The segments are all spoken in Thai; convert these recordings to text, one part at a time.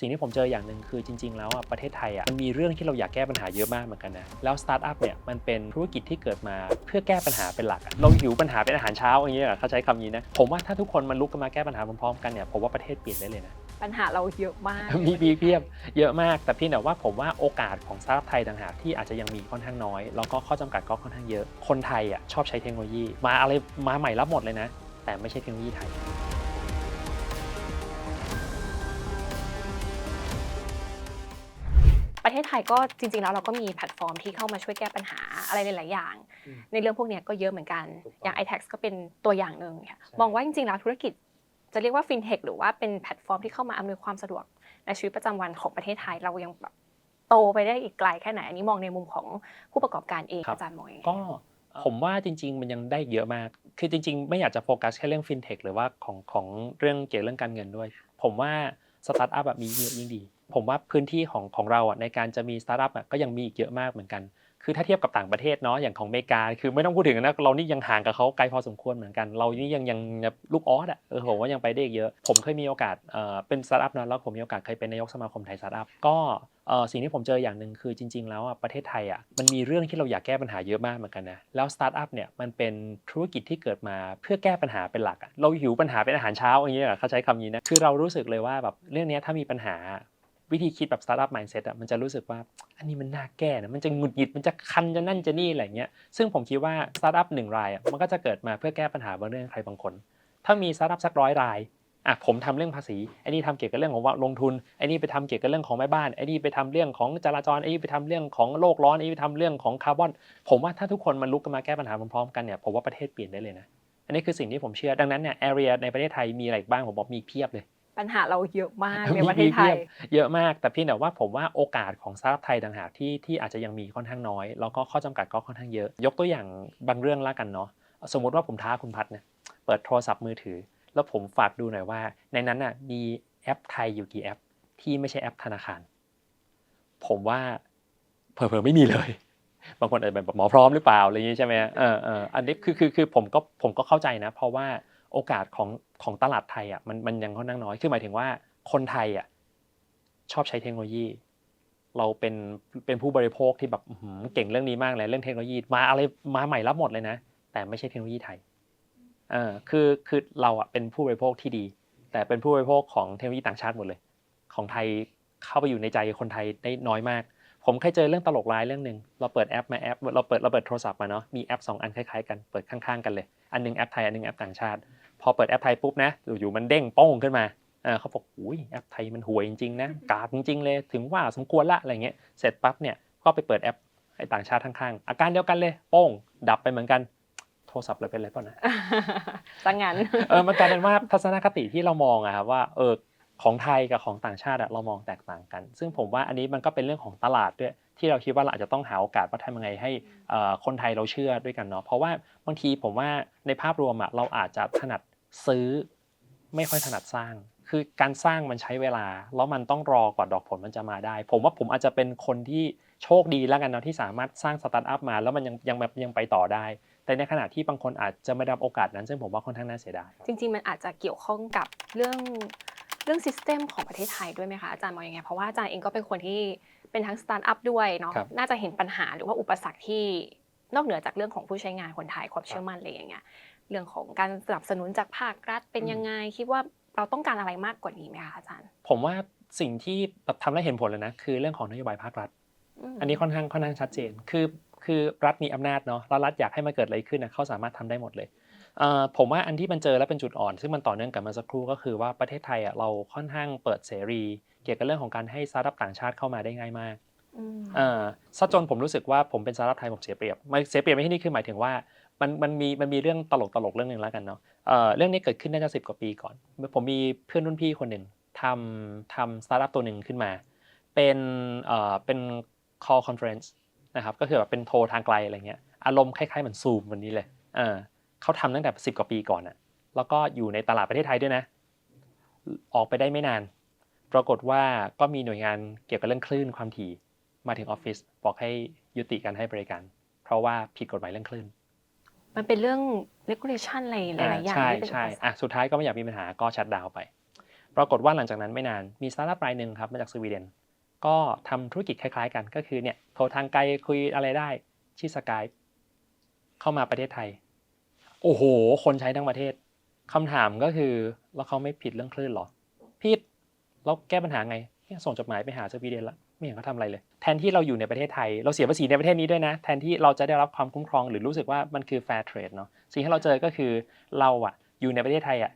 สิ่งที่ผมเจออย่างหนึ่งคือจริง ๆ แล้วอะประเทศไทยอะมันมีเรื่องที่เราอยากแก้ปัญหาเยอะมากเหมือนกันนะแล้วสตาร์ทอัพเนี่ยมันเป็นธุรกิจที่เกิดมาเพื่อแก้ปัญหาเป็นหลักอะเราหิวปัญหาเป็นอาหารเช้าอย่างเงี้ยเหรอเขาใช้คำนี้นะผมว่าถ้าทุกคนมันลุกกันมาแก้ปัญหาพร้อมๆกันเนี่ยผมว่าประเทศเปลี่ยนได้เลยนะปัญหาเราเยอะมาก มีมีเพียบเยอะมาก แต่เพี่แต่ว่าผมว่าโอกาสของสตาร์ทอัพไทยต่างหากที่อาจจะยังมีค่อนข้างน้อย แล้วก็ข้อจำกัดก็ค่อนข้างเยอะคนไทยอะชอบใช้เทคโนโลยี มาอะไรมาใหม่รับหมดเลยนะ แต่ไม่ใช่เทคโนโลยีไทย ทศไทยก็จริงๆแล้วเราก็มีแพลตฟอร์มที่เข้ามาช่วยแก้ปัญหาอะไรหลายๆอย่าง อืมในเรื่องพวกเนี้ยก็เยอะเหมือนกัน ถูกต้องอย่าง iTax ก็เป็นตัวอย่างหนึ่งค่ะใช่ มองว่าจริงๆแล้วธุรกิจจะเรียกว่าฟินเทคหรือว่าเป็นแพลตฟอร์มที่เข้ามาอำนวยความสะดวกในชีวิตประจำวันของประเทศไทยเรายังแบบโตไปได้อีกไกลแค่ไหน อันนี้มองในมุมของผู้ประกอบการเองอาจารย์มองยังไง ก็ผมว่าจริง ๆ มันยังได้เยอะมาก คือจริง ๆ ไม่อยากจะโฟกัสแค่เรื่องฟินเทคหรือว่าของของเรื่องเกี่ยวกับเรื่องการเงินด้วย ผมว่าสตาร์ทอัพแบบมีเยอะยิ่งดี ผมว่าพื้นที่ของของเราอะในการจะมีสตาร์ทอัพอะก็ยังมีอีกเยอะมากเหมือนกัน คือถ้าเทียบกับต่างประเทศเนาะอย่างของอเมริกา คือไม่ต้องพูดถึงนะเรานี่ยังห่างกับเขาไกลพอสมควรเหมือนกัน เรานี่ยังยังลูกออสอะเออผมว่ายังไปได้อีกเยอะ ผมเคยมีโอกาสเอ่อเป็นสตาร์ทอัพนะแล้วผมมีโอกาสเคยเป็นนายกสมาคมไทยสตาร์ทอัพก็เอ่อสิ่งที่ผมเจออย่างหนึ่งคือจริง ๆ แล้วอะประเทศไทยอะมันมีเรื่องที่เราอยากแก้ปัญหาเยอะมากเหมือนกันนะแล้วสตาร์ทอัพเนี่ยมันเป็นธุรกิจที่เกิดมาเพื่อแก้ปัญหาเป็นหลักเราหิวปัญหาเป็นอาหารเช้าอย่างเงี้ยเขาใช้คำนี้นะคือเรารู้สึกเลยว่าแบบเรื่องนี้ถ้ามีปัญหา วิธีคิดแบบ startup mindset อะมันจะรู้สึกว่าอันนี้มันน่าแก้นะมันจะหงุดหงิดมันจะคันจะนั่นจะนี่อะไรเงี้ยซึ่งผมคิดว่า startup หนึ่งรายอะมันก็จะเกิดมาเพื่อแก้ปัญหาบางเรื่องใครบางคน ถ้ามี startup สักร้อยรายอะผมทำเรื่องภาษีไอ้นี่ทำเกี่ยวกับเรื่องของว่าลงทุนไอ้นี่ไปทำเกี่ยวกับเรื่องของแม่บ้านไอ้นี่ไปทำเรื่องของจราจรไอ้นี่ไปทำเรื่องของโลกร้อนไอ้นี่ไปทำเรื่องของคาร์บอน ผมว่าถ้าทุกคนมันลุกกันมาแก้ปัญหาพร้อมๆกันเนี่ยผมว่าประเทศเปลี่ยนได้เลยนะอันนี้คือสิ่งที่ผมเชื่อดังนั้นเนี่ย area ในประเทศไทยมีอะไรบ้างผมบอกมีเพียบเลย ปัญหาเราเยอะมากมีในประเทศไทมีเพียยบเยอะมากแต่เพียงแต่ว่าผมว่าโอกาสของสตาร์ทอัพไทยต่างหากที่ที่อาจจะยังมีค่อนข้างน้อย แล้วก็ข้อจำกัดก็ค่อนข้างเยอะ ยกตัวอย่างบางเรื่องละกันเนาะสมมุติว่าผมท้าคุณพัฒน์เนี่ยเปิดโทรศัพท์มือถือ แล้วผมฝากดูหน่อยว่า ในนั้นน่ะมีแอปไทยอยู่กี่แอป ที่ไม่ใช่แอปธนาคาร ผมว่าเผลอๆไม่มีเลยบางคนอาจจะแบบหมอพร้อมหรือเปล่าอะไรอย่างนี้ใช่ไหมเออเอออันนี้คือคือคือผมก็ผมก็เข้าใจนะ เพราะว่า โอกาสของของตลาดไทยอะมันมันยังค่อนข้างน้อยคือหมายถึงว่าคนไทยอะชอบใช้เทคโนโลยี เราเป็นเป็นผู้บริโภคที่แบบเก่งเรื่องนี้มากเลยเรื่องเทคโนโลยีมาอะไรมาใหม่รับหมดเลยนะ แต่ไม่ใช่เทคโนโลยีไทยเออคือคือเราอะเป็นผู้บริโภคที่ดี แต่เป็นผู้บริโภคของเทคโนโลยีต่างชาติหมดเลย ของไทยเข้าไปอยู่ในใจคนไทยได้น้อยมาก ผมเคยเจอเรื่องตลกร้ายเรื่องหนึ่งเราเปิดแอปมาแอปเราเปิดเราเปิดโทรศัพท์มาเนาะมีแอปสองอันคล้ายๆกันเปิดข้างๆกันเลย อันหนึงแอปไทยอันหนึงแอปต่างชาติ พอเปิดแอปไทยปุ๊บนะอยู่ๆมันเด้งโป้งขึ้นมาเออเขาบอกอุ้ยแอปไทยมันห่วยจริงๆนะกากจริงๆเลยถึงว่าสมควรละอะไรเงี้ยเสร็จปั๊บเนี่ยก็ไปเปิดแอปไอ้ต่างชาติข้างๆอาการเดียวกันเลยโป้งดับไปเหมือนกันโทรศัพท์เลยเป็นไรเปล่านะสังงั้นเออมันกลายเป็นว่าทัศนคติที่เรามองอะครับว่าเออของไทยกับของต่างชาติอะเรามองแตกต่างกัน ซึ่งผมว่าอันนี้มันก็เป็นเรื่องของตลาดด้วยที่เราคิดว่าเราอาจจะต้องหาโอกาสว่าทำยังไงให้เอ่อคนไทยเราเชื่อด้วยกันเนาะเพราะว่าบางทีผมว่าในภาพรวมอะเราอาจจะถนัด ซื้อไม่ค่อยถนัดสร้าง คือการสร้างมันใช้เวลา แล้วมันต้องรอกว่าดอกผลมันจะมาได้ ผมว่าผมอาจจะเป็นคนที่โชคดีแล้วกันเนาะที่สามารถสร้างสตาร์ทอัพมาแล้วมันยังยังแบบยังไปต่อได้ แต่ในขณะที่บางคนอาจจะไม่ได้รับโอกาสนั้น ซึ่งผมว่าค่อนข้างน่าเสียดาย จริง ๆ มันอาจจะเกี่ยวข้องกับเรื่องเรื่องซิสเต็มของประเทศไทยด้วยไหมคะอาจารย์มองยังไง เพราะว่าอาจารย์เองก็เป็นคนที่เป็นทั้งสตาร์ทอัพด้วยเนาะครับน่าจะเห็นปัญหาหรือว่าอุปสรรคที่นอกเหนือจากเรื่องของผู้ใช้งานคนไทยความเชื่อมั่นอะไรอย่างเงี้ย เรื่องของการสนับสนุนจากภาครัฐเป็นยังไงคิดว่าเราต้องการอะไรมากกว่านี้ไหมคะอาจารย์ ผมว่าสิ่งที่แบบทำได้เห็นผลเลยนะ คือเรื่องของนโยบายภาครัฐมอันนี้ค่อนข้างค่อนข้างชัดเจน คือคือรัฐมีอำนาจเนาะแล้วรัฐอยากให้มันเกิดอะไรขึ้นนะเขาสามารถทำได้หมดเลยเอ่อผมว่าอันที่มันเจอแล้วเป็นจุดอ่อน ซึ่งมันต่อเนื่องกับเมาสักครู่ก็คือว่าประเทศไทยอะเราค่อนข้างเปิดเสรี เกี่ยวกับเรื่องของการให้สตาร์ทอัพต่างชาติเข้ามาได้ง่ายมากอืมเอ่อซะจนผมรู้สึกว่าผมเป็นสตาร์ทอัพไทยผมเสียเปรียบไม่เสียเปรียบในที่นี้คือหมายถึงว่า มันมันมีมันมีเรื่องตลกตลกเรื่องหนึ่งแล้วกันเนาะเรื่องนี้เกิดขึ้นน่าจะสิบกว่าปีก่อน ผมมีเพื่อนรุ่นพี่คนหนึ่งทำทำสตาร์ทอัพตัวหนึ่งขึ้นมา เป็นเอ่อเป็น call conference นะครับก็คือแบบเป็นโทรทางไกลอะไรเงี้ยอารมณ์คล้ายๆเหมือนซูมวันนี้เลยเออเขาทำตั้งแต่สิบกว่าปีก่อนอะแล้วก็อยู่ในตลาดประเทศไทยด้วยนะ ออกไปได้ไม่นาน ปรากฏว่าก็มีหน่วยงานเกี่ยวกับเรื่องคลื่นความถี่มาถึงออฟฟิศบอกให้ยุติการให้บริการ เพราะว่าผิดกฎหมายเรื่องคลื่น มันเป็นเรื่อง regulation อะไรหลายๆอย่างใช่ที่เป็นใช่อุปสรรคอะสุดท้ายก็ไม่อยากมีปัญหาก็ชัดดาวน์ไป ปรากฏว่าหลังจากนั้นไม่นานมีสตาร์ทอัพรายหนึ่งครับมาจากสวีเดนก็ทำธุรกิจคล้ายๆ กันก็คือเนี่ยโทรทางไกลคุยอะไรได้ชื่อสกายเข้ามาประเทศไทย โอ้โห คนใช้ทั้งประเทศคำถามก็คือแล้วเขาไม่ผิดเรื่องคลื่นเหรอผิดแล้วแก้ปัญหาไงเนี่ยส่งจดหมายไปหาสวีเดนละไม่เห็นเขาทำอะไรเลย แทนที่เราอยู่ในประเทศไทย เราเสียภาษีในประเทศนี้ด้วยนะ แทนที่เราจะได้รับความคุ้มครองหรือรู้สึกว่ามันคือ fair trade เนาะสิ่งที่เราเจอก็คือเราอะอยู่ในประเทศไทยอะ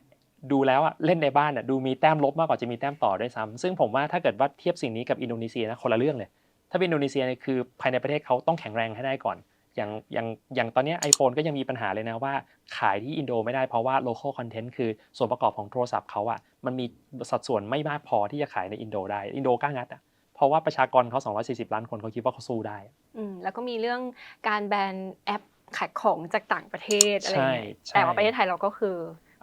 ดูแล้วอะเล่นในบ้านอะดูมีแต้มลบมากกว่าจะมีแต้มต่อด้วยซ้ำซึ่งผมว่าถ้าเกิดว่าเทียบสิ่งนี้กับอินโดนีเซียนะคนละเรื่องเลย ถ้าเป็นอินโดนีเซียเนี่ยคือภายในประเทศเขาต้องแข็งแรงให้ได้ก่อน อย่างอย่างอย่างตอนนี้ iPhone ก็ยังมีปัญหาเลยนะว่า ขายที่อินโดไม่ได้เพราะว่า local content คือส่วนประกอบของโทรศัพท์เขาอะมันมีสัดส่วนไม่มากพอที่จะขายในอินโดได้อินโดกล้างัดอะ เพราะว่าประชากรเขา240 ล้านคนเขาคิดว่าเขาสู้ได้อืมแล้วก็มีเรื่องการแบนแอปขายของจากต่างประเทศอะไรอย่างเงี้ยใช่ใช่แต่ว่าประเทศไทยเราก็คือ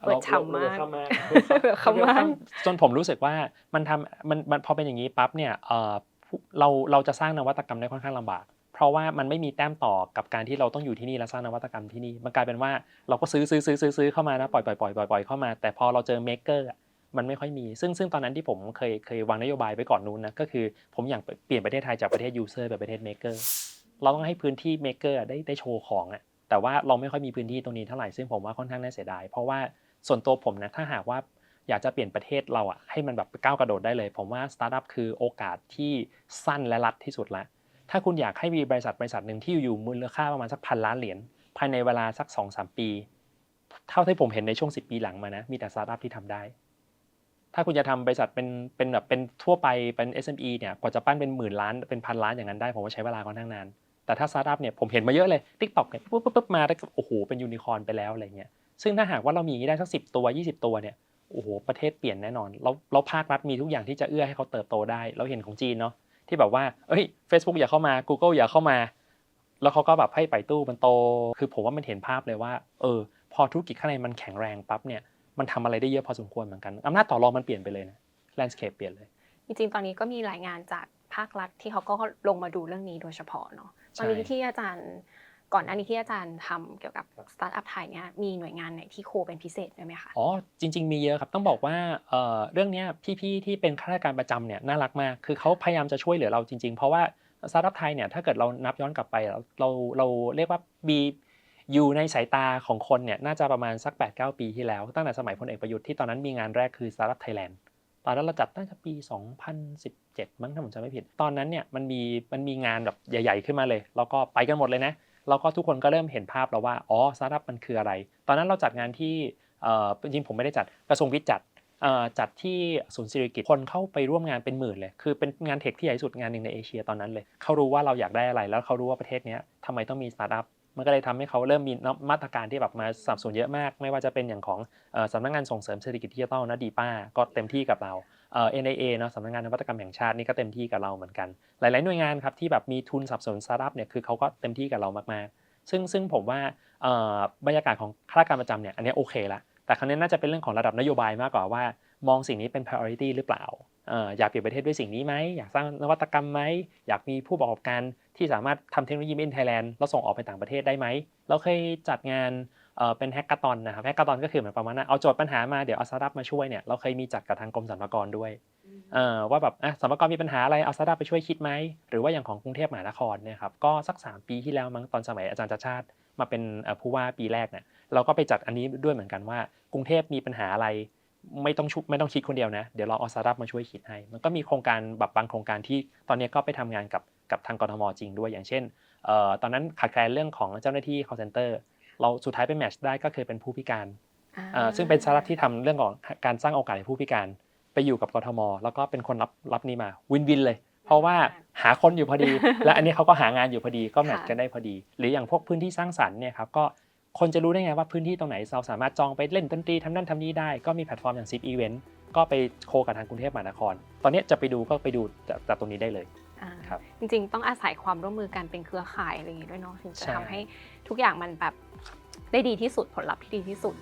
เปิดฉ่ำมากเรเรเปิดฉ่ำมากจนผมรู้สึกว่ามันทำมันมันพอเป็นอย่างนี้ปั๊บเนี่ยเออผู้เราเราจะสร้างนวัตกรรมได้ค่อนข้างลำบาก เพราะว่ามันไม่มีแต้มต่อกับการที่เราต้องอยู่ที่นี่และสร้างนวัตกรรมที่นี่มันกลายเป็นว่าเราก็ซื้อซื้อซื้อซื้อซื้อเข้ามานะปล่อยปล่อยปล่อยปล่อยปล่อยเข้ามา แต่พอเราเจอเมกเกอร์ มันไม่ค่อยมี ซึ่งซึ่งตอนนั้นที่ผมเคยเคยวางนโยบายไว้ก่อนนู้นนะก็คือผมอยากเปลี่ยนประเทศไทยจากประเทศยูเซอร์เป็นประเทศเมกเกอร์เราต้องให้พื้นที่เมกเกอร์ได้ได้โชว์ของอะแต่ว่าเราไม่ค่อยมีพื้นที่ตรงนี้เท่าไหร่ซึ่งผมว่าค่อนข้างน่าเสียดาย เพราะว่าส่วนตัวผมนะถ้าหากว่าอยากจะเปลี่ยนประเทศเราอะให้มันแบบก้าวกระโดดได้เลย ผมว่าสตาร์ทอัพคือโอกาสที่สั้นและรัดที่สุดละถ้าคุณอยากให้มีบริษัทบริษัทหนึ่งที่อยู่มูลค่าประมาณสักพันล้านเหรียญภายในเวลาสัก2-3ปี เท่าที่ผมเห็นในช่วง 10 ปีหลังมานะมีแต่สตาร์ทอัพที่ทำได้ ถ้าคุณจะทำบริษัทเป็นเป็นแบบเป็นทั่วไปเป็น SME เนี่ยกว่าจะปั้นเป็นหมื่นล้านเป็นพันล้านอย่างนั้นได้ผมว่าใช้เวลาค่อนข้างนานแต่ถ้าสตาร์ทอัพเนี่ยผมเห็นมาเยอะเลย TikTok เนี่ยปุ๊บปุ๊บมาได้โอ้โหเป็นยูนิคอร์นไปแล้วอะไรเงี้ยซึ่งถ้าหากว่าเรามีอย่างนี้ได้สักสิตัว 20 ตัวเนี่ยโอ้โหประเทศเปลี่ยนแน่นอนแล้วแล้วภาครัฐมีทุกอย่างที่จะเอื้อให้เขาเติบโตได้ เราเห็นของจีนเนาะที่แบบว่าเอ้ย Facebook อย่าเข้ามา Google อย่าเข้ามา แล้วเขาก็แบบให้ไปตู้มันโต คือผมว่ามันเห็นภาพเลยว่า เออ พอธุรกิจข้างในมันแข็งแรงปั๊บเนี่ย มันทำอะไรได้เยอะพอสมควรเหมือนกันอำนาจต่อรองมันเปลี่ยนไปเลยนะ landscape เปลี่ยนเลยจริงๆตอนนี้ก็มีรายงานจากภาครัฐที่เขาก็ลงมาดูเรื่องนี้โดยเฉพาะเนาะตใช่อนนี้ที่อาจารย์ก่อนอันนี้ที่อาจารย์ทำเกี่ยวกับสตาร์ทอัพไทยเนี่ยมีหน่วยงานไหนที่โคเป็นพิเศษด้วยไหมคะอ๋อจริง ๆ มีเยอะครับต้องบอกว่าเอ่อเรื่องเนี้ยพี่ๆที่เป็นข้าราชการประจำเนี่ยน่ารักมาก คือเขาพยายามจะช่วยเหลือเราจริง ๆ เพราะว่าสตาร์ทอัพไทยเนี่ยถ้าเกิดเรานับย้อนกลับไปเราเราเราเรียกว่ามี อยู่ในสายตาของคนเนี่ยน่าจะประมาณสัก 8-9 ปีที่แล้ว ตั้งแต่สมัยพลเอกประยุทธ์ที่ตอนนั้นมีงานแรกคือสตาร์ทอัพไทยแลนด์ตอนนั้นเราจัดน่าจะปี 2017 มั้งถ้าผมจำไม่ผิด ตอนนั้นเนี่ยมันมีมันมีงานแบบใหญ่ ๆ ขึ้นมาเลย แล้วก็ไปกันหมดเลยนะ แล้วก็ทุกคนก็เริ่มเห็นภาพแล้วว่า อ๋อสตาร์ทอัพมันคืออะไร ตอนนั้นเราจัดงานที่จริงผมไม่ได้จัดกระทรวงวิทย์จัดจัดที่ศูนย์สิริกิตคนเข้าไปร่วมงานเป็นหมื่นเลย คือเป็นงานเทคที่ใหญ่สุดงานหนึ่งในเอเชียตอนนั้นเลย เขารู้ว่าเราอยากได้อะไร แล้วเขารู้ว่าประเทศนี้ทำไมต้องมีสตาร์ทอัพ มันก็เลยทำให้เขาเริ่มมีมาตรการที่แบบมาสับสนเยอะมาก ไม่ว่าจะเป็นอย่างของสำนักงานส่งเสริมเศรษฐกิจดิจิทัลนะดีป้าก็เต็มที่กับเราเอ่อ NIA เนาะสำนักงานนวัตกรรมแห่งชาตินี่ก็เต็มที่กับเราเหมือนกัน หลาย ๆ หน่วยงานครับที่แบบมีทุนสับสนสตาร์ทอัพเนี่ยคือเขาก็เต็มที่กับเรามากๆ ซึ่งซึ่งผมว่าบรรยากาศของข้าราชการประจำเนี่ยอันนี้โอเคละแต่ครั้งนี้น่าจะเป็นเรื่องของระดับนโยบายมากกว่าว่า มองสิ่งนี้เป็น priority หรือเปล่า อ่ออยากเปลี่ยนประเทศด้วยสิ่งนี้ไหมอยากสร้างนวัตกรรมไหมอยากมีผู้ประกอบการที่สามารถทำเทคโนโลยี made in Thailand แล้วส่งออกไปต่างประเทศได้ไหมเราเคยจัดงานเอ่อเป็นแฮกเกอร์ตอนนะครับแฮกเกอร์ตอนก็คือเหมือนประมาณว่าเอาโจทย์ปัญหามาเดี๋ยวเอาสตาร์ทอัพมาช่วยเนี่ยเราเคยมีจัดกับทางกรมสรรพากรด้วยเอ่อว่าแบบอะสรรพากรมีปัญหาอะไรเอาสตาร์ทอัพไปช่วยคิดไหมหรือว่าอย่างของกรุงเทพมหานครเนี่ยครับก็สัก 3 ปีที่แล้วมั้งตอนสมัยอาจารย์ชาติชาติมาเป็นเอ่อผู้ว่าปีแรกเนี่ยเราก็ไปจัดอันนี้ด้วยเหมือนกันว่ากรุงเทพมีปัญหาอะไร ไม่ต้องชุบไม่ต้องคิดคนเดียวนะ เดี๋ยวเราเอาสตาร์ทอัพมาช่วยคิดให้ มันก็มีโครงการแบบบางโครงการที่ตอนนี้ก็ไปทำงานกับกับทางกรทมจริงด้วย อย่างเช่นเอ่อตอนนั้นขาดแคลนเรื่องของเจ้าหน้าที่ call center เราสุดท้ายไปแมทช์ได้ก็คือเป็นผู้พิการอ่าซึ่งเป็นสตาร์ทอัพที่ทำเรื่องของการสร้างโอกาสให้ผู้พิการ ไปอยู่กับกทม แล้วก็เป็นคนรับรับนี้มาวินวินเลย เพราะว่าหาคนอยู่พอดี และอันนี้เขาก็หางานอยู่พอดีก็แมทช์กันได้พอดี หรืออย่างพวกพื้นที่สร้างสรรค์เนี่ยครับก็ คนจะรู้ได้ไงว่าพื้นที่ตรงไหนเราสามารถจองไปเล่นดนตรีทำนั่นทำนี่ได้ ก็มีแพลตฟอร์มอย่าง Zip Event ก็ไปโคกับทางกรุงเทพมหานคร ตอนนี้จะไปดูก็ไปดูจากจากตรงนี้ได้เลยอ่าครับจริงๆ ต้องอาศัยความร่วมมือกันเป็นเครือข่ายอะไรอย่างงี้ด้วยเนาะถึงจะใช่ทำให้ทุกอย่างมันแบบได้ดีที่สุดผลลัพธ์ที่ดีที่สุด